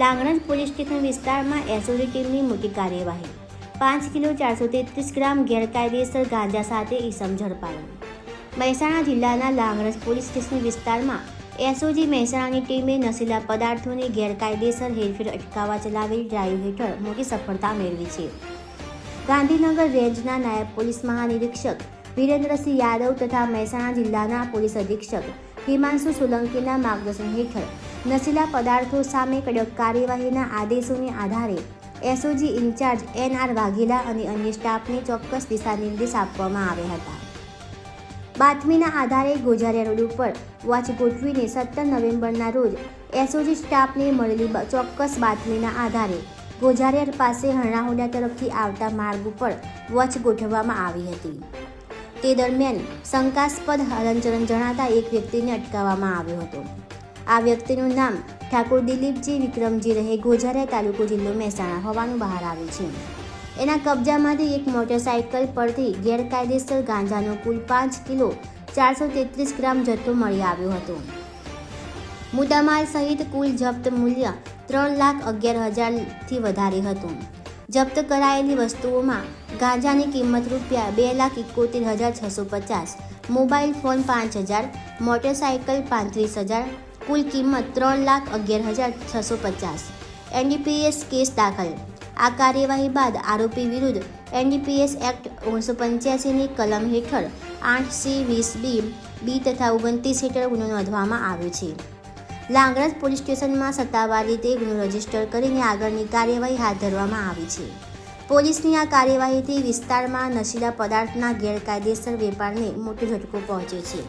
Langhnaj police station વિસ્તારમાં SOG ટીમની મોટી કાર્યવાહી. પાંચ કિલો ચારસો તેત્રીસ ગ્રામ ગેરકાયદેસર ગાંજા સાથે ઈસમ ઝડપાયો. મહેસાણા જિલ્લાના લાંગણજ પોલીસ સ્ટેશન વિસ્તારમાં એસઓજી મહેસાણાની ટીમે નશીલા પદાર્થોની ગેરકાયદેસર હેરફેર અટકાવવા ચલાવેલી ડ્રાઈવ હેઠળ મોટી સફળતા મેળવી છે. ગાંધીનગર રેન્જના નાયબ પોલીસ મહાનિરીક્ષક વિરેન્દ્રસિંહ યાદવ તથા મહેસાણા જિલ્લાના પોલીસ અધિક્ષક હિમાંશુ સોલંકીના માર્ગદર્શન હેઠળ નશીલા પદાર્થો સામે કડક કાર્યવાહીના આદેશોને આધારે SOG in charge N R Vaghela અને અન્ય સ્ટાફને ચોક્કસ દિશા નિર્દેશ આપવામાં આવ્યા હતા. બાતમીના આધારે ગોજારિયા રોડ ઉપર વોચ ગોઠવીને સત્તર નવેમ્બરના રોજ એસઓજી સ્ટાફને મળેલી ચોક્કસ બાતમીના આધારે ગોઝારિયા પાસે હરણાહોડા તરફથી આવતા માર્ગ ઉપર વોચ ગોઠવવામાં આવી હતી. તે દરમિયાન શંકાસ્પદ હલનચલન જણાતા એક વ્યક્તિને અટકાવવામાં આવ્યો હતો. આ વ્યક્તિનું નામ ઠાકોર દિલીપજી વિક્રમજી રહે ગોઝારિયા તાલુકો જિલ્લો મહેસાણા હોવાનું બહાર આવ્યું છે. એના કબજામાંથી એક મોટરસાઇકલ પરથી ગેરકાયદેસર ગાંજાનો કુલ પાંચ કિલો ચારસો તેત્રીસ ગ્રામ જથ્થો મળી આવ્યો હતો. મુદ્દામાલ સહિત કુલ જપ્ત મૂલ્ય ત્રણ લાખ અગિયાર હજારથી વધારે હતું. જપ્ત કરાયેલી વસ્તુઓમાં ગાંજાની કિંમત રૂપિયા બે લાખ એકોતેર હજાર છસો પચાસ, મોબાઈલ ફોન પાંચ હજાર મોટરસાઇકલ પાંત્રીસ હજાર કુલ કિંમત ત્રણ લાખ અગિયાર હજાર છસો પચાસ. એનડીપીએસ કેસ દાખલ. આ કાર્યવાહી બાદ આરોપી વિરુદ્ધ એનડીપીએસ એક્ટ ઓગણીસો પંચ્યાસીની કલમ હેઠળ આઠ સી વીસ બી બી તથા ઓગણત્રીસ હેઠળ ગુનો નોંધવામાં આવ્યો છે. લાંગરજ પોલીસ સ્ટેશનમાં સત્તાવાર રીતે ગુનો રજિસ્ટર કરીને આગળની કાર્યવાહી હાથ ધરવામાં આવી છે. પોલીસની આ કાર્યવાહીથી વિસ્તારમાં નશીલા પદાર્થના ગેરકાયદેસર વેપારને મોટો ઝટકો પહોંચ્યો છે.